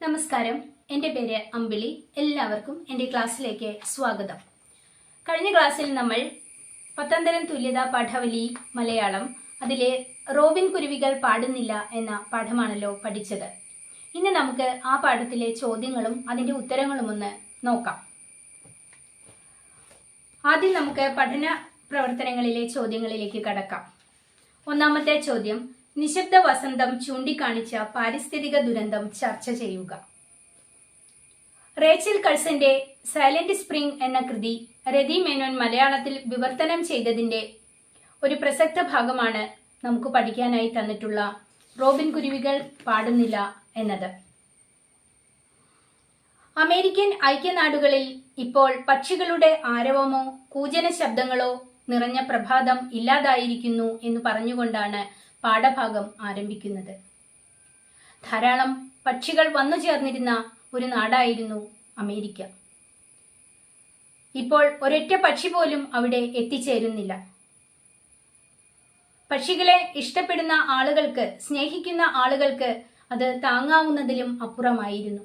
നമസ്കാരം. എന്റെ പേര് അമ്പിളി. എല്ലാവർക്കും എന്റെ ക്ലാസ്സിലേക്ക് സ്വാഗതം. കഴിഞ്ഞ ക്ലാസ്സിൽ നമ്മൾ പത്തന്തരം തരം തുല്യതാ പാഠവലി മലയാളം അതിലെ റോബിൻ കുരുവികൾ പാടുന്നില്ല എന്ന പാഠമാണല്ലോ പഠിച്ചത്. ഇന്ന് നമുക്ക് ആ പാഠത്തിലെ ചോദ്യങ്ങളും അതിന്റെ ഉത്തരങ്ങളും ഒന്ന് നോക്കാം. ആദ്യം നമുക്ക് പഠന പ്രവർത്തനങ്ങളിലെ ചോദ്യങ്ങളിലേക്ക് കടക്കാം. ഒന്നാമത്തെ ചോദ്യം നിശബ്ദ വസന്തം ചൂണ്ടിക്കാണിച്ച പാരിസ്ഥിതിക ദുരന്തം ചർച്ച ചെയ്യുക. റേച്ചൽ കൾസന്റെ സൈലന്റ് സ്പ്രിംഗ് എന്ന കൃതി രതി മേനോൻ മലയാളത്തിൽ വിവർത്തനം ചെയ്തതിന്റെ ഒരു പ്രസക്ത ഭാഗമാണ് നമുക്ക് പഠിക്കാനായി തന്നിട്ടുള്ള റോബിൻ കുരുവികൾ പാടുന്നില്ല എന്നത്. അമേരിക്കൻ ഐക്യനാടുകളിൽ ഇപ്പോൾ പക്ഷികളുടെ ആരവമോ കൂജന ശബ്ദങ്ങളോ നിറഞ്ഞ പ്രഭാതം ഇല്ലാതായിരിക്കുന്നു എന്ന് പറഞ്ഞുകൊണ്ടാണ് പാഠഭാഗം ആരംഭിക്കുന്നത്. ധാരാളം പക്ഷികൾ വന്നു ചേർന്നിരുന്ന ഒരു നാടായിരുന്നു അമേരിക്ക. ഇപ്പോൾ ഒരൊറ്റ പക്ഷി പോലും അവിടെ എത്തിച്ചേരുന്നില്ല. പക്ഷികളെ ഇഷ്ടപ്പെടുന്ന ആളുകൾക്ക് സ്നേഹിക്കുന്ന ആളുകൾക്ക് അത് താങ്ങാവുന്നതിലും അപ്പുറമായിരുന്നു.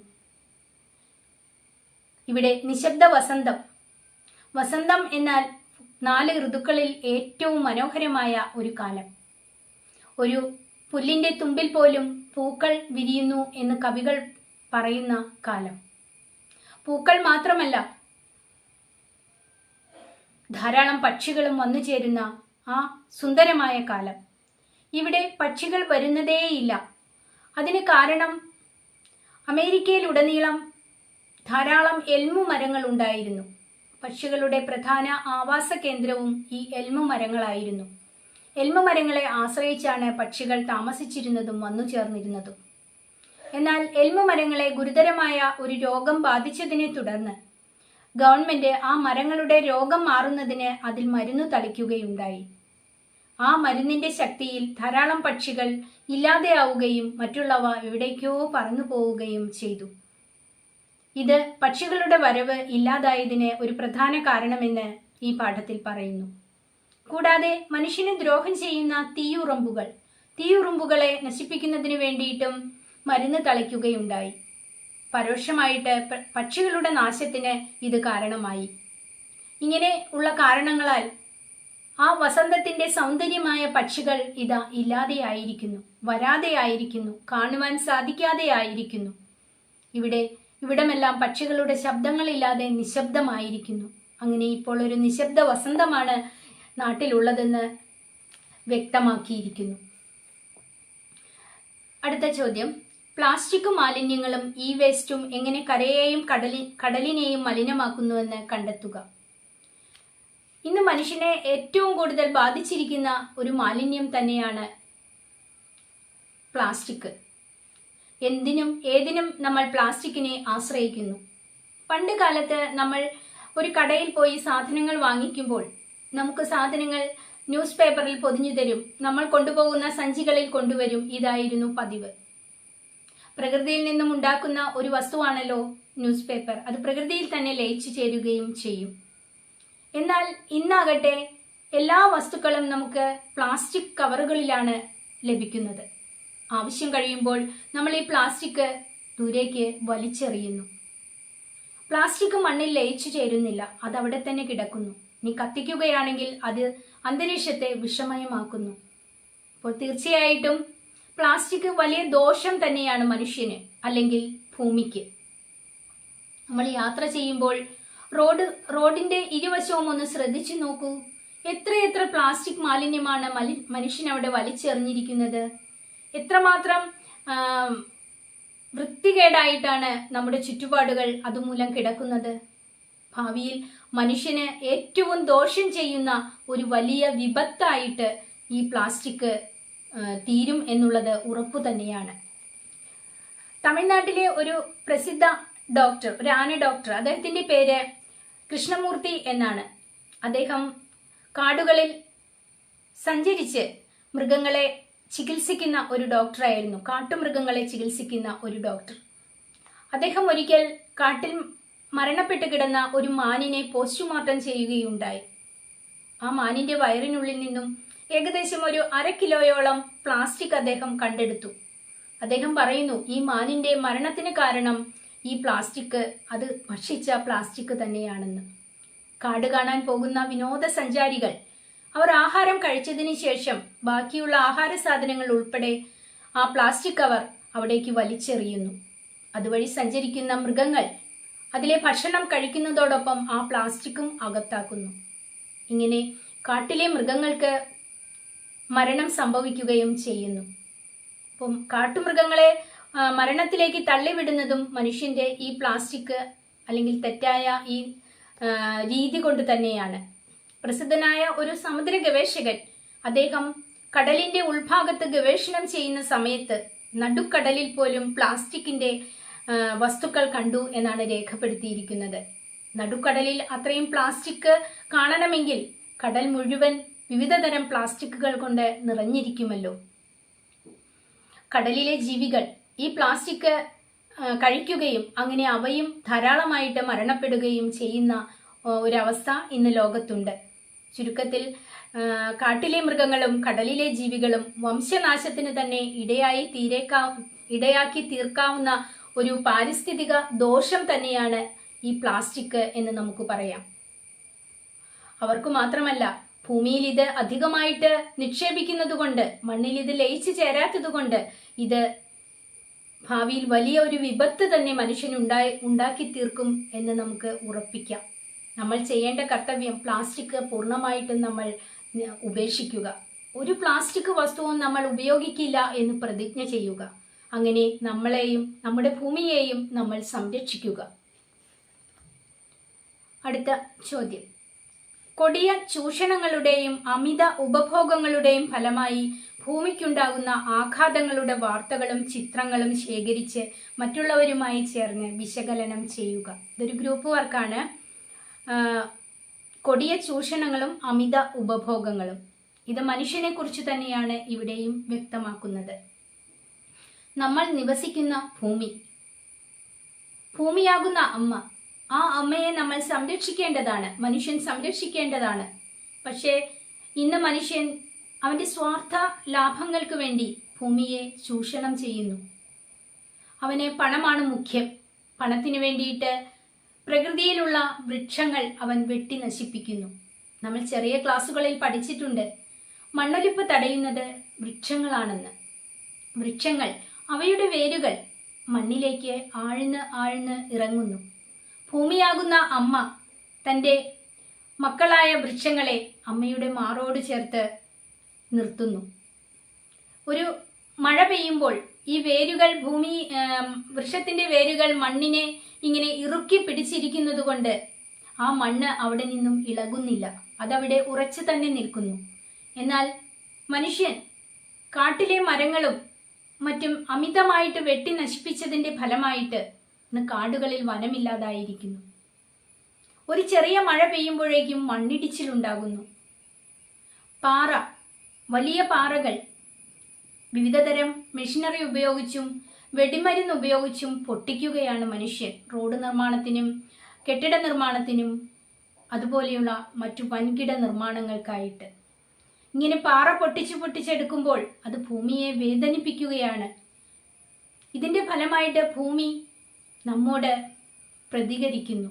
ഇവിടെ നിശബ്ദ വസന്തം. വസന്തം എന്നാൽ നാല് ഋതുക്കളിൽ ഏറ്റവും മനോഹരമായ ഒരു കാലം. ഒരു പുല്ലിന്റെ തുമ്പിൽ പോലും പൂക്കൾ വിരിയുന്നു എന്ന് കവികൾ പറയുന്ന കാലം. പൂക്കൾ മാത്രമല്ല ധാരാളം പക്ഷികളും വന്നു ചേരുന്ന ആ സുന്ദരമായ കാലം. ഇവിടെ പക്ഷികൾ വരുന്നതേയില്ല. അതിന് കാരണം അമേരിക്കയിലുടനീളം ധാരാളം എൽമു മരങ്ങൾ ഉണ്ടായിരുന്നു. പക്ഷികളുടെ പ്രധാന ആവാസ കേന്ദ്രവും ഈ എൽമു മരങ്ങളായിരുന്നു എൽമു മരങ്ങളെ ആശ്രയിച്ചാണ് പക്ഷികൾ താമസിച്ചിരുന്നതും വന്നു ചേർന്നിരുന്നതും. എന്നാൽ എൽമു മരങ്ങളെ ഗുരുതരമായ ഒരു രോഗം ബാധിച്ചതിനെ തുടർന്ന് ഗവൺമെന്റ് ആ മരങ്ങളുടെ രോഗം മാറുന്നതിന് അതിൽ മരുന്ന് തളിക്കുകയുണ്ടായി. ആ മരുന്നിന്റെ ശക്തിയിൽ ധാരാളം പക്ഷികൾ ഇല്ലാതെയാവുകയും മറ്റുള്ളവ എവിടേക്കോ പറന്നു പോവുകയും ചെയ്തു. ഇത് പക്ഷികളുടെ വരവ് ഇല്ലാതായതിന് ഒരു പ്രധാന കാരണമെന്ന് ഈ പാഠത്തിൽ പറയുന്നു. കൂടാതെ മനുഷ്യന് ദ്രോഹം ചെയ്യുന്ന തീയുറമ്പുകൾ. തീയുറമ്പുകളെ നശിപ്പിക്കുന്നതിന് വേണ്ടിയിട്ടും മരുന്ന് തളിക്കുകയുണ്ടായി. പരോക്ഷമായിട്ട് പക്ഷികളുടെ നാശത്തിന് ഇത് കാരണമായി. ഇങ്ങനെ ഉള്ള കാരണങ്ങളാൽ ആ വസന്തത്തിന്റെ സൗന്ദര്യമായ പക്ഷികൾ ഇതാ ഇല്ലാതെയായിരിക്കുന്നു വരാതെയായിരിക്കുന്നു കാണുവാൻ സാധിക്കാതെയായിരിക്കുന്നു ഇവിടെ ഇവിടമെല്ലാം പക്ഷികളുടെ ശബ്ദങ്ങളില്ലാതെ നിശബ്ദമായിരിക്കുന്നു. അങ്ങനെ ഇപ്പോൾ ഒരു നിശബ്ദ വസന്തമാണ് നാട്ടിലുള്ളതെന്ന് വ്യക്തമാക്കിയിരിക്കുന്നു. അടുത്ത ചോദ്യം. പ്ലാസ്റ്റിക് മാലിന്യങ്ങളും ഇ വേസ്റ്റും എങ്ങനെ കരയെയും കടലി കടലിനെയും മലിനമാക്കുന്നുവെന്ന് കണ്ടെത്തുക. ഇന്ന് മനുഷ്യനെ ഏറ്റവും കൂടുതൽ ബാധിച്ചിരിക്കുന്ന ഒരു മാലിന്യം തന്നെയാണ് പ്ലാസ്റ്റിക്. എന്തിനും ഏതിനും നമ്മൾ പ്ലാസ്റ്റിക്കിനെ ആശ്രയിക്കുന്നു. പണ്ട് കാലത്ത് നമ്മൾ ഒരു കടയിൽ പോയി സാധനങ്ങൾ വാങ്ങിക്കുമ്പോൾ നമുക്ക് സാധനങ്ങൾ ന്യൂസ് പേപ്പറിൽ പൊതിഞ്ഞു തരും. നമ്മൾ കൊണ്ടുപോകുന്ന സഞ്ചികളിൽ കൊണ്ടുവരും. ഇതായിരുന്നു പതിവ്. പ്രകൃതിയിൽ നിന്നും ഉണ്ടാക്കുന്ന ഒരു വസ്തുവാണല്ലോ ന്യൂസ് പേപ്പർ. അത് പ്രകൃതിയിൽ തന്നെ ലയിച്ചു ചേരുകയും ചെയ്യും. എന്നാൽ ഇന്നാകട്ടെ എല്ലാ വസ്തുക്കളും നമുക്ക് പ്ലാസ്റ്റിക് കവറുകളിലാണ് ലഭിക്കുന്നത്. ആവശ്യം കഴിയുമ്പോൾ നമ്മൾ ഈ പ്ലാസ്റ്റിക് ദൂരേക്ക് വലിച്ചെറിയുന്നു. പ്ലാസ്റ്റിക് മണ്ണിൽ ലയിച്ചു ചേരുന്നില്ല. അത് അവിടെ തന്നെ കിടക്കുന്നു. നീ കത്തിക്കുകയാണെങ്കിൽ അത് അന്തരീക്ഷത്തെ വിഷമയമാക്കുന്നു. അപ്പോൾ തീർച്ചയായിട്ടും പ്ലാസ്റ്റിക് വലിയ ദോഷം തന്നെയാണ് മനുഷ്യന് അല്ലെങ്കിൽ ഭൂമിക്ക്. നമ്മൾ യാത്ര ചെയ്യുമ്പോൾ റോഡ് റോഡിന്റെ ഇരുവശവും ഒന്ന് ശ്രദ്ധിച്ചു നോക്കൂ. എത്രയെത്ര പ്ലാസ്റ്റിക് മാലിന്യമാണ് മലി മനുഷ്യൻ അവിടെ വലിച്ചെറിഞ്ഞിരിക്കുന്നത്. എത്രമാത്രം വൃത്തികേടായിട്ടാണ് നമ്മുടെ ചുറ്റുപാടുകൾ അതുമൂലം കിടക്കുന്നത്. ഭാവിയിൽ മനുഷ്യന് ഏറ്റവും ദോഷം ചെയ്യുന്ന ഒരു വലിയ വിപത്തായിട്ട് ഈ പ്ലാസ്റ്റിക് തീരും എന്നുള്ളത് ഉറപ്പു തന്നെയാണ്. തമിഴ്നാട്ടിലെ ഒരു പ്രസിദ്ധ ഡോക്ടർ ഒരു ആന ഡോക്ടർ അദ്ദേഹത്തിന്റെ പേര് കൃഷ്ണമൂർത്തി എന്നാണ്. അദ്ദേഹം കാടുകളിൽ സഞ്ചരിച്ച് മൃഗങ്ങളെ ചികിത്സിക്കുന്ന ഒരു ഡോക്ടറായിരുന്നു. കാട്ടുമൃഗങ്ങളെ ചികിത്സിക്കുന്ന ഒരു ഡോക്ടർ. അദ്ദേഹം ഒരിക്കൽ കാട്ടിൽ മരണപ്പെട്ട് കിടന്ന ഒരു മാനിനെ പോസ്റ്റ്മോർട്ടം ചെയ്യുകയുണ്ടായി. ആ മാനിന്റെ വയറിനുള്ളിൽ നിന്നും ഏകദേശം ഒരു അര കിലോയോളം പ്ലാസ്റ്റിക് അദ്ദേഹം കണ്ടെടുത്തു. അദ്ദേഹം പറയുന്നു ഈ മാനിന്റെ മരണത്തിന് കാരണം ഈ പ്ലാസ്റ്റിക് അത് ഭക്ഷിച്ച പ്ലാസ്റ്റിക് തന്നെയാണെന്ന്. കാട് കാണാൻ പോകുന്ന വിനോദസഞ്ചാരികൾ അവർ ആഹാരം കഴിച്ചതിന് ശേഷം ബാക്കിയുള്ള ആഹാര സാധനങ്ങൾ ഉൾപ്പെടെ ആ പ്ലാസ്റ്റിക് കവർ അവിടേക്ക് വലിച്ചെറിയുന്നു. അതുവഴി സഞ്ചരിക്കുന്ന മൃഗങ്ങൾ അതിലെ ഭക്ഷണം കഴിക്കുന്നതോടൊപ്പം ആ പ്ലാസ്റ്റിക്കും അകത്താക്കുന്നു. ഇങ്ങനെ കാട്ടിലെ മൃഗങ്ങൾക്ക് മരണം സംഭവിക്കുകയും ചെയ്യുന്നു. അപ്പം കാട്ടുമൃഗങ്ങളെ മരണത്തിലേക്ക് തള്ളിവിടുന്നതും മനുഷ്യന്റെ ഈ പ്ലാസ്റ്റിക് അല്ലെങ്കിൽ തെറ്റായ ഈ രീതി കൊണ്ട് തന്നെയാണ്. പ്രസിദ്ധനായ ഒരു സമുദ്ര ഗവേഷകൻ അദ്ദേഹം കടലിന്റെ ഉൾഭാഗത്ത് ഗവേഷണം ചെയ്യുന്ന സമയത്ത് നടുക്കടലിൽ പോലും പ്ലാസ്റ്റിക്കിന്റെ വസ്തുക്കൾ കണ്ടു എന്നാണ് രേഖപ്പെടുത്തിയിരിക്കുന്നത്. നടുക്കടലിൽ അത്രയും പ്ലാസ്റ്റിക് കാണണമെങ്കിൽ കടൽ മുഴുവൻ വിവിധതരം പ്ലാസ്റ്റിക്കുകൾ കൊണ്ട് നിറഞ്ഞിരിക്കുമല്ലോ. കടലിലെ ജീവികൾ ഈ പ്ലാസ്റ്റിക് കഴിക്കുകയും അങ്ങനെ അവയും ധാരാളമായിട്ട് മരണപ്പെടുകയും ചെയ്യുന്ന ഒരവസ്ഥ ഇന്ന് ലോകത്തുണ്ട്. ചുരുക്കത്തിൽ കാട്ടിലെ മൃഗങ്ങളും കടലിലെ ജീവികളും വംശനാശത്തിന് തന്നെ ഇടയായി തീരേക്കാ ഇടയാക്കി തീർക്കാവുന്ന ഒരു പാരിസ്ഥിതിക ദോഷം തന്നെയാണ് ഈ പ്ലാസ്റ്റിക് എന്ന് നമുക്ക് പറയാം. അവർക്ക് മാത്രമല്ല ഭൂമിയിൽ ഇത് അധികമായിട്ട് നിക്ഷേപിക്കുന്നത് കൊണ്ട് മണ്ണിൽ ഇത് ലയിച്ചു ചേരാത്തത് കൊണ്ട് ഇത് ഭാവിയിൽ വലിയ ഒരു വിപത്ത് തന്നെ മനുഷ്യനുണ്ടായി ഉണ്ടാക്കി തീർക്കും എന്ന് നമുക്ക് ഉറപ്പിക്കാം. നമ്മൾ ചെയ്യേണ്ട കർത്തവ്യം പ്ലാസ്റ്റിക് പൂർണമായിട്ടും നമ്മൾ ഉപേക്ഷിക്കുക. ഒരു പ്ലാസ്റ്റിക് വസ്തുവും നമ്മൾ ഉപയോഗിക്കില്ല എന്ന് പ്രതിജ്ഞ ചെയ്യുക. അങ്ങനെ നമ്മളെയും നമ്മുടെ ഭൂമിയെയും നമ്മൾ സംരക്ഷിക്കുക. അടുത്ത ചോദ്യം. കൊടിയ ചൂഷണങ്ങളുടെയും അമിത ഉപഭോഗങ്ങളുടെയും ഫലമായി ഭൂമിക്കുണ്ടാകുന്ന ആഘാതങ്ങളുടെ വാർത്തകളും ചിത്രങ്ങളും ശേഖരിച്ച് മറ്റുള്ളവരുമായി ചേർന്ന് വിശകലനം ചെയ്യുക. ഇതൊരു ഗ്രൂപ്പ് വർക്കാണ്. കൊടിയ ചൂഷണങ്ങളും അമിത ഉപഭോഗങ്ങളും. ഇത് മനുഷ്യനെക്കുറിച്ച് തന്നെയാണ് ഇവിടെയും വ്യക്തമാക്കുന്നത്. നമ്മൾ നിവസിക്കുന്ന ഭൂമി. ഭൂമിയാകുന്ന അമ്മ. ആ അമ്മയെ നമ്മൾ സംരക്ഷിക്കേണ്ടതാണ്. മനുഷ്യൻ സംരക്ഷിക്കേണ്ടതാണ്. പക്ഷേ ഇന്ന് മനുഷ്യൻ അവന്റെ സ്വാർത്ഥ ലാഭങ്ങൾക്ക് വേണ്ടി ഭൂമിയെ ചൂഷണം ചെയ്യുന്നു. അവന് പണമാണ് മുഖ്യം. പണത്തിന് വേണ്ടിയിട്ട് പ്രകൃതിയിലുള്ള വൃക്ഷങ്ങൾ അവൻ വെട്ടി നശിപ്പിക്കുന്നു. നമ്മൾ ചെറിയ ക്ലാസ്സുകളിൽ പഠിച്ചിട്ടുണ്ട്. മണ്ണൊലിപ്പ് തടയുന്നത് വൃക്ഷങ്ങളാണെന്ന്. വൃക്ഷങ്ങൾ അവയുടെ വേരുകൾ മണ്ണിലേക്ക് ആഴ്ന്ന് ആഴ്ന്ന് ഇറങ്ങുന്നു. ഭൂമിയാകുന്ന അമ്മ തന്റെ മക്കളായ വൃക്ഷങ്ങളെ അമ്മയുടെ മാറോട് ചേർത്ത് നിർത്തുന്നു. ഒരു മഴ പെയ്യുമ്പോൾ ഈ വേരുകൾ ഭൂമി വൃക്ഷത്തിന്റെ വേരുകൾ മണ്ണിനെ ഇങ്ങനെ ഇറുക്കി പിടിച്ചിരിക്കുന്നത് കൊണ്ട് ആ മണ്ണ് അവിടെ നിന്നും ഇളകുന്നില്ല. അതവിടെ ഉറച്ചു തന്നെ നിൽക്കുന്നു. എന്നാൽ മനുഷ്യൻ കാട്ടിലെ മരങ്ങളും മറ്റും അമിതമായിട്ട് വെട്ടി നശിപ്പിച്ചതിന്റെ ഫലമായിട്ട് ഇന്ന് കാടുകളിൽ വനമില്ലാതായിരിക്കുന്നു. ഒരു ചെറിയ മഴ പെയ്യുമ്പോഴേക്കും മണ്ണിടിച്ചിലുണ്ടാകുന്നു. പാറ വലിയ പാറകൾ വിവിധതരം മെഷീനറി ഉപയോഗിച്ചും വെടിമരുന്ന് ഉപയോഗിച്ചും പൊട്ടിക്കുകയാണ് മനുഷ്യൻ റോഡ് നിർമ്മാണത്തിനും കെട്ടിട നിർമ്മാണത്തിനും അതുപോലെയുള്ള മറ്റു വൻകിട നിർമ്മാണങ്ങൾക്കായിട്ട്. ഇങ്ങനെ പാറ പൊട്ടിച്ചു പൊട്ടിച്ചെടുക്കുമ്പോൾ അത് ഭൂമിയെ വേദനിപ്പിക്കുകയാണ്. ഇതിന്റെ ഫലമായിട്ട് ഭൂമി നമ്മോട് പ്രതികരിക്കുന്നു.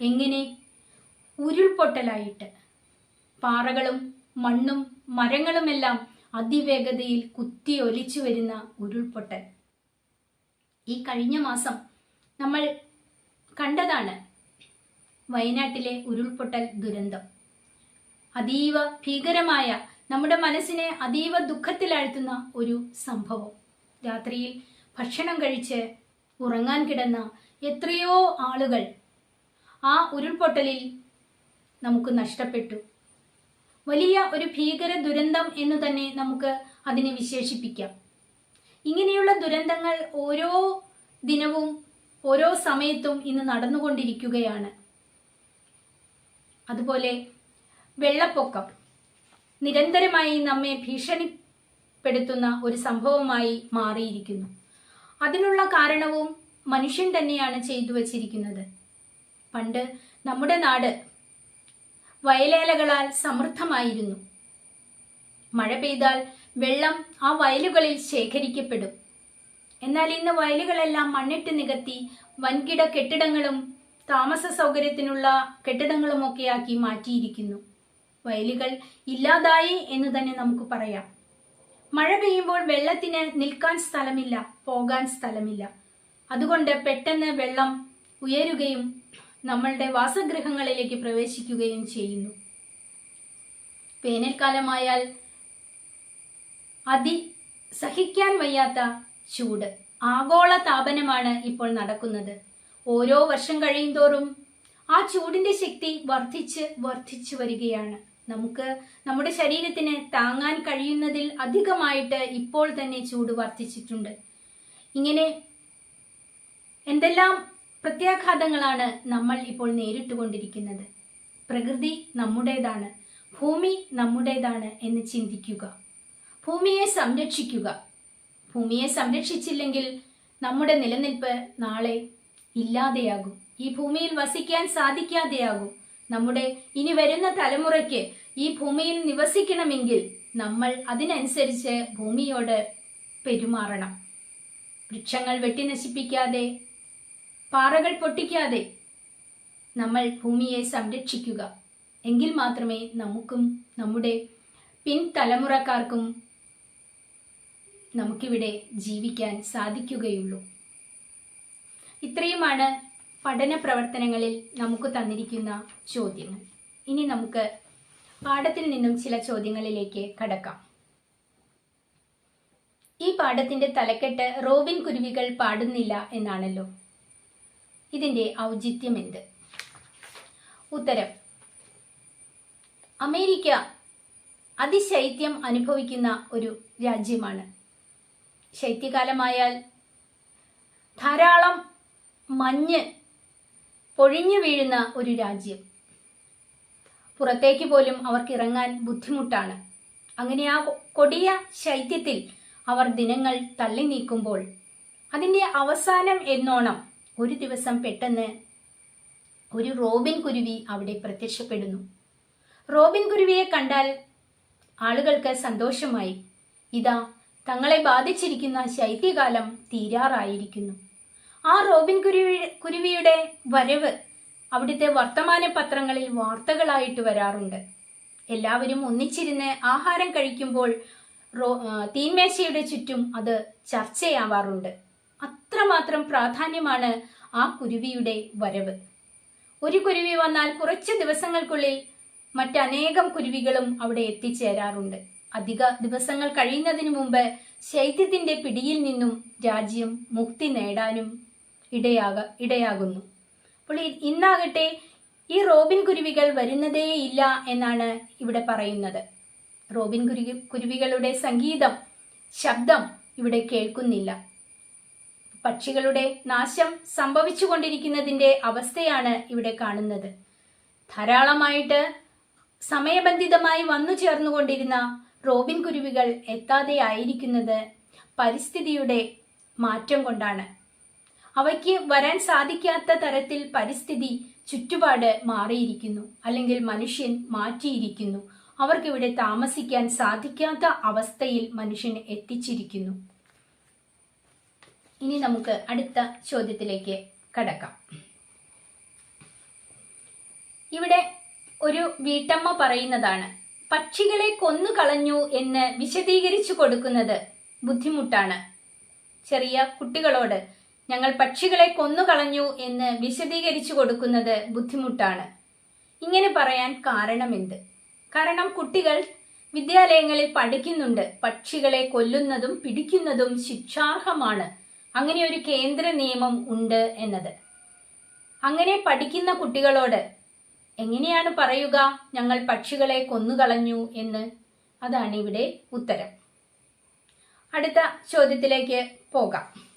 എങ്ങനെ? ഉരുൾപൊട്ടലായിട്ട്. പാറകളും മണ്ണും മരങ്ങളുമെല്ലാം അതിവേഗതയിൽ കുത്തി ഒലിച്ചു വരുന്ന ഉരുൾപൊട്ടൽ. ഈ കഴിഞ്ഞ മാസം നമ്മൾ കണ്ടതാണ് വയനാട്ടിലെ ഉരുൾപൊട്ടൽ ദുരന്തം. അതീവ ഭീകരമായ നമ്മുടെ മനസ്സിനെ അതീവ ദുഃഖത്തിലാഴ്ത്തുന്ന ഒരു സംഭവം. രാത്രിയിൽ ഭക്ഷണം കഴിച്ച് ഉറങ്ങാൻ കിടന്ന എത്രയോ ആളുകൾ ആ ഉരുൾപൊട്ടലിൽ നമുക്ക് നഷ്ടപ്പെട്ടു. വലിയ ഒരു ഭീകര ദുരന്തം എന്ന് തന്നെ നമുക്ക് അതിനെ വിശേഷിപ്പിക്കാം. ഇങ്ങനെയുള്ള ദുരന്തങ്ങൾ ഓരോ ദിനവും ഓരോ സമയത്തും ഇന്ന് നടന്നുകൊണ്ടിരിക്കുകയാണ്. അതുപോലെ വെള്ളപ്പൊക്കം. നിരന്തരമായി നമ്മെ ഭീഷണിപ്പെടുത്തുന്ന ഒരു സംഭവമായി മാറിയിരിക്കുന്നു. അതിനുള്ള കാരണവും മനുഷ്യൻ തന്നെയാണ് ചെയ്തു വച്ചിരിക്കുന്നത്. പണ്ട് നമ്മുടെ നാട് വയലേലകളാൽ സമൃദ്ധമായിരുന്നു. മഴ പെയ്താൽ വെള്ളം ആ വയലുകളിൽ ശേഖരിക്കപ്പെടും. എന്നാൽ ഇന്ന് വയലുകളെല്ലാം മണ്ണിട്ട് നികത്തി വൻകിട കെട്ടിടങ്ങളും താമസ സൗകര്യത്തിനുള്ള കെട്ടിടങ്ങളും കെട്ടിടങ്ങളുമൊക്കെയാക്കി മാറ്റിയിരിക്കുന്നു. വയലുകൾ ഇല്ലാതായി എന്ന് തന്നെ നമുക്ക് പറയാം. മഴ പെയ്യുമ്പോൾ വെള്ളത്തിന് നിൽക്കാൻ സ്ഥലമില്ല പോകാൻ സ്ഥലമില്ല. അതുകൊണ്ട് പെട്ടെന്ന് വെള്ളം ഉയരുകയും നമ്മളുടെ വാസഗൃഹങ്ങളിലേക്ക് പ്രവേശിക്കുകയും ചെയ്യുന്നു. വേനൽക്കാലമായാൽ അതി സഹിക്കാൻ വയ്യാത്ത ചൂട് ആഗോള താപനമാണ് ഇപ്പോൾ നടക്കുന്നത്. ഓരോ വർഷം കഴിയുന്തോറും ആ ചൂടിന്റെ ശക്തി വർദ്ധിച്ച് വർദ്ധിച്ചു വരികയാണ്. നമുക്ക് നമ്മുടെ ശരീരത്തിന് താങ്ങാൻ കഴിയുന്നതിൽ അധികമായിട്ട് ഇപ്പോൾ തന്നെ ചൂട് വർദ്ധിച്ചിട്ടുണ്ട്. ഇങ്ങനെ എന്തെല്ലാം പ്രത്യാഘാതങ്ങളാണ് നമ്മൾ ഇപ്പോൾ നേരിട്ടുകൊണ്ടിരിക്കുന്നത്? പ്രകൃതി നമ്മുടേതാണ് ഭൂമി നമ്മുടേതാണ് എന്ന് ചിന്തിക്കുക. ഭൂമിയെ സംരക്ഷിക്കുക. ഭൂമിയെ സംരക്ഷിച്ചില്ലെങ്കിൽ നമ്മുടെ നിലനിൽപ്പ് നാളെ ഇല്ലാതെയാകും. ഈ ഭൂമിയിൽ വസിക്കാൻ സാധിക്കാതെയാകും. നമ്മുടെ ഇനി വരുന്ന തലമുറയ്ക്ക് ഈ ഭൂമിയിൽ നിവസിക്കണമെങ്കിൽ നമ്മൾ അതിനനുസരിച്ച് ഭൂമിയോട് പെരുമാറണം. വൃക്ഷങ്ങൾ വെട്ടി നശിപ്പിക്കാതെ പാറകൾ പൊട്ടിക്കാതെ നമ്മൾ ഭൂമിയെ സംരക്ഷിക്കുക. എങ്കിൽ മാത്രമേ നമുക്കും നമ്മുടെ പിൻതലമുറക്കാർക്കും നമുക്കിവിടെ ജീവിക്കാൻ സാധിക്കുകയുള്ളൂ. ഇത്രയുമാണ് പഠന പ്രവർത്തനങ്ങളിൽ നമുക്ക് തന്നിരിക്കുന്ന ചോദ്യങ്ങൾ. ഇനി നമുക്ക് പാഠത്തിൽ നിന്നും ചില ചോദ്യങ്ങളിലേക്ക് കടക്കാം. ഈ പാഠത്തിന്റെ തലക്കെട്ട് റോബിൻ കുരുവികൾ പാടുന്നില്ല എന്നാണല്ലോ. ഇതിന്റെ ഔചിത്യം എന്ത്? ഉത്തരം. അമേരിക്ക അതിശൈത്യം അനുഭവിക്കുന്ന ഒരു രാജ്യമാണ്. ശൈത്യകാലമായാൽ ധാരാളം മഞ്ഞ് പൊഴിഞ്ഞു വീഴുന്ന ഒരു രാജ്യം. പുറത്തേക്ക് പോലും അവർക്ക് ഇറങ്ങാൻ ബുദ്ധിമുട്ടാണ്. അങ്ങനെ ആ കൊടിയ ശൈത്യത്തിൽ അവർ ദിനങ്ങൾ തള്ളി നീക്കുമ്പോൾ അതിന്റെ അവസാനം എന്നോണം ഒരു ദിവസം പെട്ടെന്ന് ഒരു റോബിൻ കുരുവി അവിടെ പ്രത്യക്ഷപ്പെടുന്നു. റോബിൻ കുരുവിയെ കണ്ടാൽ ആളുകൾക്ക് സന്തോഷമായി. ഇതാ തങ്ങളെ ബാധിച്ചിരിക്കുന്ന ശൈത്യകാലം തീരാറായിരിക്കുന്നു. ആ റോബിൻ കുരുവി കുരുവിയുടെ വരവ് അവിടുത്തെ വർത്തമാന പത്രങ്ങളിൽ വാർത്തകളായിട്ട് വരാറുണ്ട്. എല്ലാവരും ഒന്നിച്ചിരുന്ന് ആഹാരം കഴിക്കുമ്പോൾ റോ ചുറ്റും അത് ചർച്ചയാവാറുണ്ട്. അത്രമാത്രം പ്രാധാന്യമാണ് ആ കുരുവിയുടെ വരവ്. ഒരു കുരുവി വന്നാൽ കുറച്ച് ദിവസങ്ങൾക്കുള്ളിൽ മറ്റനേകം കുരുവികളും അവിടെ എത്തിച്ചേരാറുണ്ട്. അധിക ദിവസങ്ങൾ കഴിയുന്നതിന് മുമ്പ് ശൈത്യത്തിന്റെ പിടിയിൽ നിന്നും രാജ്യം മുക്തി നേടാനും ഇടയാക ഇടയാകുന്നു. അപ്പോൾ ഇന്നാകട്ടെ ഈ റോബിൻ കുരുവികൾ വരുന്നതേയില്ല എന്നാണ് ഇവിടെ പറയുന്നത്. റോബിൻ കുരു കുരുവികളുടെ സംഗീതം ശബ്ദം ഇവിടെ കേൾക്കുന്നില്ല. പക്ഷികളുടെ നാശം സംഭവിച്ചുകൊണ്ടിരിക്കുന്നതിന്റെ അവസ്ഥയാണ് ഇവിടെ കാണുന്നത്. ധാരാളമായിട്ട് സമയബന്ധിതമായി വന്നു ചേർന്നുകൊണ്ടിരുന്ന റോബിൻ കുരുവികൾ എത്താതെ ആയിരിക്കുന്നത് പരിസ്ഥിതിയുടെ മാറ്റം കൊണ്ടാണ്. അവയ്ക്ക് വരാൻ സാധിക്കാത്ത തരത്തിൽ പരിസ്ഥിതി ചുറ്റുപാട് മാറിയിരിക്കുന്നു. അല്ലെങ്കിൽ മനുഷ്യൻ മാറ്റിയിരിക്കുന്നു. അവർക്കിവിടെ താമസിക്കാൻ സാധിക്കാത്ത അവസ്ഥയിൽ മനുഷ്യൻ എത്തിച്ചിരിക്കുന്നു. ഇനി നമുക്ക് അടുത്ത ചോദ്യത്തിലേക്ക് കടക്കാം. ഇവിടെ ഒരു വീട്ടമ്മ പറയുന്നതാണ് പക്ഷികളെ കൊന്നു കളഞ്ഞു എന്ന് വിശദീകരിച്ചു കൊടുക്കുന്നത് ബുദ്ധിമുട്ടാണ്. ചെറിയ കുട്ടികളോട് ഞങ്ങൾ പക്ഷികളെ കൊന്നുകളഞ്ഞു എന്ന് വിശദീകരിച്ചു കൊടുക്കുന്നത് ബുദ്ധിമുട്ടാണ്. ഇങ്ങനെ പറയാൻ കാരണമെന്ത്? കാരണം കുട്ടികൾ വിദ്യാലയങ്ങളിൽ പഠിക്കുന്നുണ്ട്. പക്ഷികളെ കൊല്ലുന്നതും പിടിക്കുന്നതും ശിക്ഷാർഹമാണ്. അങ്ങനെ ഒരു കേന്ദ്ര നിയമം ഉണ്ട് എന്നത്. അങ്ങനെ പഠിക്കുന്ന കുട്ടികളോട് എങ്ങനെയാണ് പറയുക ഞങ്ങൾ പക്ഷികളെ കൊന്നുകളഞ്ഞു എന്ന്? അതാണ് ഇവിടെ ഉത്തരം. അടുത്ത ചോദ്യത്തിലേക്ക് പോകാം.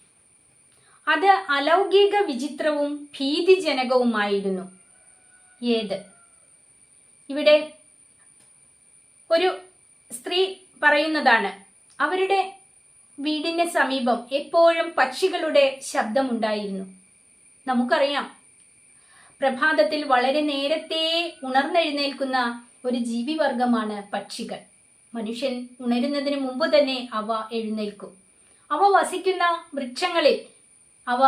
അത് അലൗകിക വിചിത്രവും ഭീതിജനകവുമായിരുന്നു. ഏത്? ഇവിടെ ഒരു സ്ത്രീ പറയുന്നതാണ് അവരുടെ വീടിന് സമീപം എപ്പോഴും പക്ഷികളുടെ ശബ്ദമുണ്ടായിരുന്നു. നമുക്കറിയാം പ്രഭാതത്തിൽ വളരെ നേരത്തെ ഉണർന്നെഴുന്നേൽക്കുന്ന ഒരു ജീവിവർഗമാണ് പക്ഷികൾ. മനുഷ്യൻ ഉണരുന്നതിന് മുമ്പ് തന്നെ അവ എഴുന്നേൽക്കും. അവ വസിക്കുന്ന വൃക്ഷങ്ങളിൽ അവ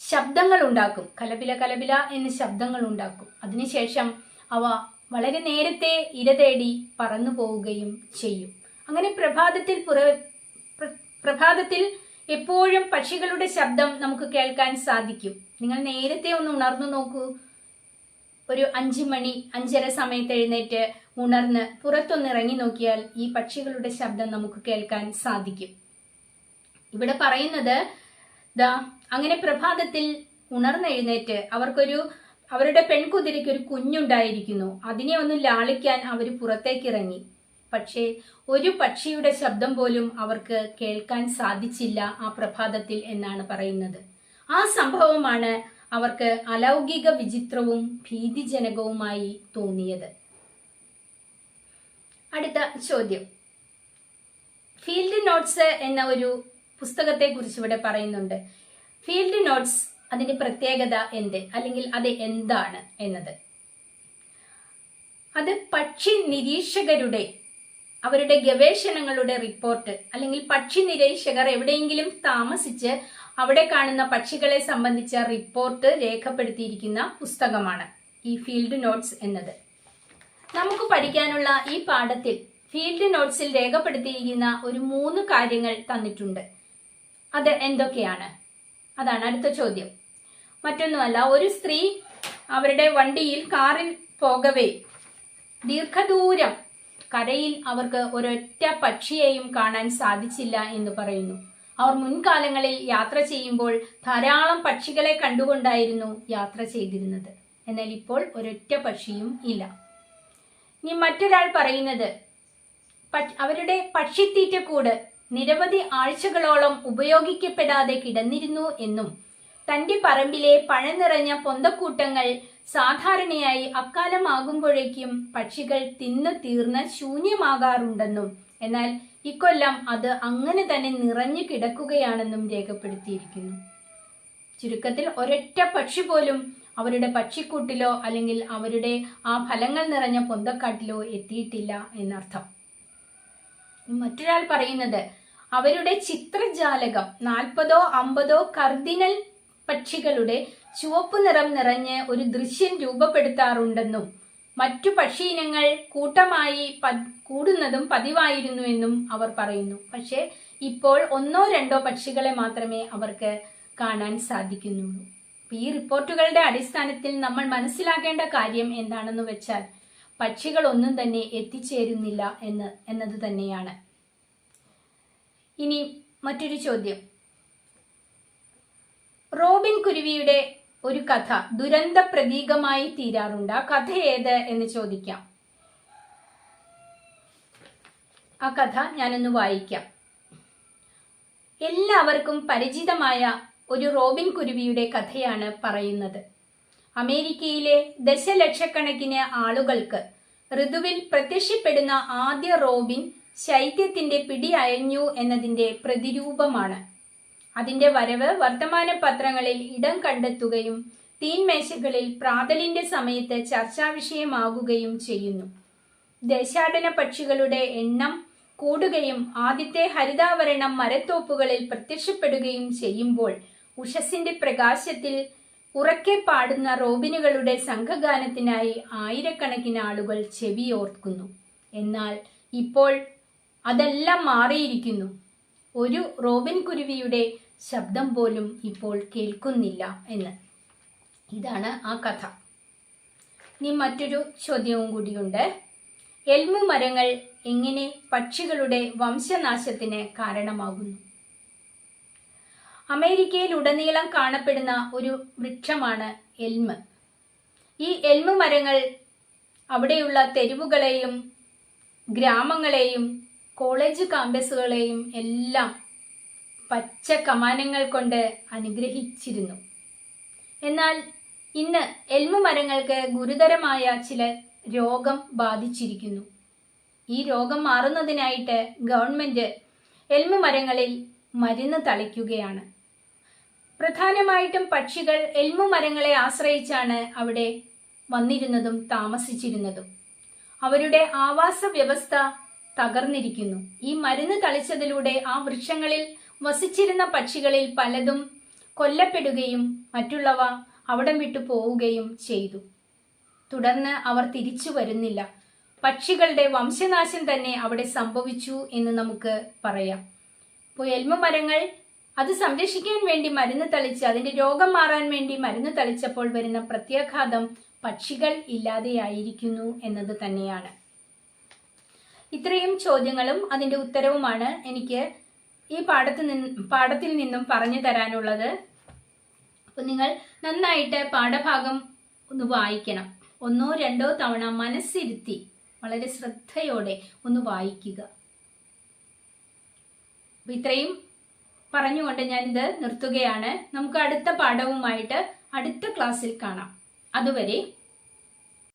ശബ്ദങ്ങൾ ഉണ്ടാക്കും കലപില കലപില എന്ന് ശബ്ദങ്ങൾ ഉണ്ടാക്കും അതിനുശേഷം അവ വളരെ നേരത്തെ ഇര തേടി പറന്നു പോവുകയും ചെയ്യും. അങ്ങനെ പ്രഭാതത്തിൽ പുറ പ്രഭാതത്തിൽ എപ്പോഴും പക്ഷികളുടെ ശബ്ദം നമുക്ക് കേൾക്കാൻ സാധിക്കും. നിങ്ങൾ നേരത്തെ ഒന്ന് ഉണർന്നു നോക്കൂ. ഒരു അഞ്ച് മണി അഞ്ചര സമയത്ത് എഴുന്നേറ്റ് ഉണർന്ന് പുറത്തൊന്ന് ഇറങ്ങി നോക്കിയാൽ ഈ പക്ഷികളുടെ ശബ്ദം നമുക്ക് കേൾക്കാൻ സാധിക്കും. ഇവിടെ പറയുന്നത് ദാ അങ്ങനെ പ്രഭാതത്തിൽ ഉണർന്നെഴുന്നേറ്റ് അവർക്കൊരു അവരുടെ പെൺകുതിരയ്ക്ക് ഒരു കുഞ്ഞുണ്ടായിരിക്കുന്നു. അതിനെ ഒന്ന് ലാളിക്കാൻ അവർ പുറത്തേക്കിറങ്ങി. പക്ഷേ ഒരു പക്ഷിയുടെ ശബ്ദം പോലും അവർക്ക് കേൾക്കാൻ സാധിച്ചില്ല ആ പ്രഭാതത്തിൽ എന്നാണ് പറയുന്നത്. ആ സംഭവമാണ് അവർക്ക് അലൗകിക വിചിത്രവും ഭീതിജനകവുമായി തോന്നിയത്. അടുത്ത ചോദ്യം. ഫീൽഡ് നോട്ട്സ് എന്ന ഒരു പുസ്തകത്തെ കുറിച്ച് ഇവിടെ പറയുന്നുണ്ട്. ഫീൽഡ് നോട്ട്സ് അതിന്റെ പ്രത്യേകത എന്ത്? അല്ലെങ്കിൽ അത് എന്താണ് എന്നത്? അത് പക്ഷി നിരീക്ഷകരുടെ അവരുടെ ഗവേഷണങ്ങളുടെ റിപ്പോർട്ട് അല്ലെങ്കിൽ പക്ഷി നിരീക്ഷകർ എവിടെയെങ്കിലും താമസിച്ച് അവിടെ കാണുന്ന പക്ഷികളെ സംബന്ധിച്ച റിപ്പോർട്ട് രേഖപ്പെടുത്തിയിരിക്കുന്ന പുസ്തകമാണ് ഈ ഫീൽഡ് നോട്ട്സ് എന്നത്. നമുക്ക് പഠിക്കാനുള്ള ഈ പാഠത്തിൽ ഫീൽഡ് നോട്ട്സിൽ രേഖപ്പെടുത്തിയിരിക്കുന്ന ഒരു മൂന്ന് കാര്യങ്ങൾ തന്നിട്ടുണ്ട്. അത് എന്തൊക്കെയാണ്? അതാണ് അടുത്ത ചോദ്യം. മറ്റൊന്നുമല്ല ഒരു സ്ത്രീ അവരുടെ വണ്ടിയിൽ കാറിൽ പോകവേ ദീർഘദൂരം കരയിൽ അവർക്ക് ഒരൊറ്റ പക്ഷിയെയും കാണാൻ സാധിച്ചില്ല എന്ന് പറയുന്നു. അവർ മുൻകാലങ്ങളിൽ യാത്ര ചെയ്യുമ്പോൾ ധാരാളം പക്ഷികളെ കണ്ടുകൊണ്ടായിരുന്നു യാത്ര ചെയ്തിരുന്നത്. എന്നാൽ ഇപ്പോൾ ഒരൊറ്റ പക്ഷിയും ഇല്ല. ഇനി മറ്റൊരാൾ പറയുന്നത് അവരുടെ പക്ഷിത്തീറ്റക്കൂട് നിരവധി ആഴ്ചകളോളം ഉപയോഗിക്കപ്പെടാതെ കിടന്നിരുന്നു എന്നും തന്റെ പറമ്പിലെ പഴം നിറഞ്ഞ പൊന്തക്കൂട്ടങ്ങൾ സാധാരണയായി അക്കാലമാകുമ്പോഴേക്കും പക്ഷികൾ തിന്നു തീർന്ന് ശൂന്യമാകാറുണ്ടെന്നും എന്നാൽ ഇക്കൊല്ലം അത് അങ്ങനെ തന്നെ നിറഞ്ഞു കിടക്കുകയാണെന്നും രേഖപ്പെടുത്തിയിരിക്കുന്നു. ചുരുക്കത്തിൽ ഒരൊറ്റ പക്ഷി പോലും അവരുടെ പക്ഷിക്കൂട്ടിലോ അല്ലെങ്കിൽ അവരുടെ ആ ഫലങ്ങൾ നിറഞ്ഞ പൊന്തക്കാട്ടിലോ എത്തിയിട്ടില്ല എന്നർത്ഥം. മറ്റൊരാൾ പറയുന്നത് അവരുടെ ചിത്രജാലകം നാൽപ്പതോ അമ്പതോ കർദിനൽ പക്ഷികളുടെ ചുവപ്പ് നിറം നിറഞ്ഞ് ഒരു ദൃശ്യം രൂപപ്പെടുത്താറുണ്ടെന്നും മറ്റു പക്ഷി ഇനങ്ങൾ കൂട്ടമായി കൂടുന്നതും പതിവായിരുന്നു എന്നും അവർ പറയുന്നു. പക്ഷേ ഇപ്പോൾ ഒന്നോ രണ്ടോ പക്ഷികളെ മാത്രമേ അവർക്ക് കാണാൻ സാധിക്കുന്നുള്ളൂ. ഈ റിപ്പോർട്ടുകളുടെ അടിസ്ഥാനത്തിൽ നമ്മൾ മനസ്സിലാക്കേണ്ട കാര്യം എന്താണെന്ന് വെച്ചാൽ പക്ഷികൾ ഒന്നും തന്നെ എത്തിച്ചേരുന്നില്ല എന്ന് എന്നത് തന്നെയാണ്. ഇനി മറ്റൊരു ചോദ്യം. റോബിൻ കുരുവിയുടെ ഒരു കഥ ദുരന്ത പ്രതീകമായി തീരാറുണ്ട്. ആ കഥ ഏത് എന്ന് ചോദിക്കാം. ആ കഥ ഞാനൊന്ന് വായിക്കാം. എല്ലാവർക്കും പരിചിതമായ ഒരു റോബിൻ കുരുവിയുടെ കഥയാണ് പറയുന്നത്. അമേരിക്കയിലെ ദശലക്ഷക്കണക്കിന് ആളുകൾക്ക് ഋതുവിൽ പ്രത്യക്ഷപ്പെടുന്ന ആദ്യ റോബിൻ ശൈത്യത്തിന്റെ പിടി അയഞ്ഞു എന്നതിന്റെ പ്രതിരൂപമാണ്. അതിന്റെ വരവ് വർത്തമാന പത്രങ്ങളിൽ ഇടം കണ്ടെത്തുകയും തീൻമേശകളിൽ പ്രാതലിന്റെ സമയത്ത് ചർച്ചാ വിഷയമാകുകയും ചെയ്യുന്നു. ദേശാടന പക്ഷികളുടെ എണ്ണം കൂടുകയും ആദ്യത്തെ ഹരിതാവരണം മരത്തോപ്പുകളിൽ പ്രത്യക്ഷപ്പെടുകയും ചെയ്യുമ്പോൾ ഉഷസിന്റെ പ്രകാശത്തിൽ ഉറക്കെ പാടുന്ന റോബിനുകളുടെ സംഘഗാനത്തിനായി ആയിരക്കണക്കിന് ആളുകൾ ചെവിയോർക്കുന്നു. എന്നാൽ ഇപ്പോൾ അതെല്ലാം മാറിയിരിക്കുന്നു. ഒരു റോബിൻ കുരുവിയുടെ ശബ്ദം പോലും ഇപ്പോൾ കേൾക്കുന്നില്ല എന്ന്. ഇതാണ് ആ കഥ. ഇനി മറ്റൊരു ചോദ്യവും കൂടിയുണ്ട്. എൽമു മരങ്ങൾ എങ്ങനെ പക്ഷികളുടെ വംശനാശത്തിന് കാരണമാകുന്നു? അമേരിക്കയിൽ ഉടനീളം കാണപ്പെടുന്ന ഒരു വൃക്ഷമാണ് എൽമ്. ഈ എൽമ് മരങ്ങൾ അവിടെയുള്ള തെരുവുകളെയും ഗ്രാമങ്ങളെയും കോളേജ് കാമ്പസുകളെയും എല്ലാം പച്ച കമാനങ്ങൾ കൊണ്ട് അനുഗ്രഹിച്ചിരുന്നു. എന്നാൽ ഇന്ന് എൽമ് മരങ്ങൾക്ക് ഗുരുതരമായ ചില രോഗം ബാധിച്ചിരിക്കുന്നു. ഈ രോഗം മാറുന്നതിനായിട്ട് ഗവൺമെന്റ് എൽമ് മരങ്ങളിൽ മരുന്ന് തളിക്കുകയാണ്. പ്രധാനമായിട്ടും പക്ഷികൾ എൽമു മരങ്ങളെ ആശ്രയിച്ചാണ് അവിടെ വന്നിരുന്നതും താമസിച്ചിരുന്നതും. അവരുടെ ആവാസ വ്യവസ്ഥ തകർന്നിരിക്കുന്നു. ഈ മരുന്ന് തളിച്ചതിലൂടെ ആ വൃക്ഷങ്ങളിൽ വസിച്ചിരുന്ന പക്ഷികളിൽ പലതും കൊല്ലപ്പെടുകയും മറ്റുള്ളവ അവിടം വിട്ടു പോവുകയും ചെയ്തു. തുടർന്ന് അവർ തിരിച്ചു വരുന്നില്ല. പക്ഷികളുടെ വംശനാശം തന്നെ അവിടെ സംഭവിച്ചു എന്ന് നമുക്ക് പറയാം. എൽമ മരങ്ങൾ അത് സംരക്ഷിക്കാൻ വേണ്ടി മരുന്ന് തളിച്ച് അതിന്റെ രോഗം മാറാൻ വേണ്ടി മരുന്ന് തളിച്ചപ്പോൾ വരുന്ന പ്രത്യാഘാതം പക്ഷികൾ ഇല്ലാതെയായിരിക്കുന്നു എന്നത് തന്നെയാണ്. ഇത്രയും ചോദ്യങ്ങളും അതിന്റെ ഉത്തരവുമാണ് എനിക്ക് ഈ പാഠത്തിൽ നിന്ന് പാഠത്തിൽ നിന്നും പറഞ്ഞു തരാനുള്ളത്. അപ്പോൾ നിങ്ങൾ നന്നായിട്ട് പാഠഭാഗം ഒന്ന് വായിക്കണം. ഒന്നോ രണ്ടോ തവണ മനസ്സിരുത്തി വളരെ ശ്രദ്ധയോടെ ഒന്ന് വായിക്കുക. അപ്പൊ ഇത്രയും പറഞ്ഞുകൊണ്ട് ഞാനിത് നിർത്തുകയാണ്. നമുക്ക് അടുത്ത പാഠവുമായിട്ട് അടുത്ത ക്ലാസ്സിൽ കാണാം. അതുവരെ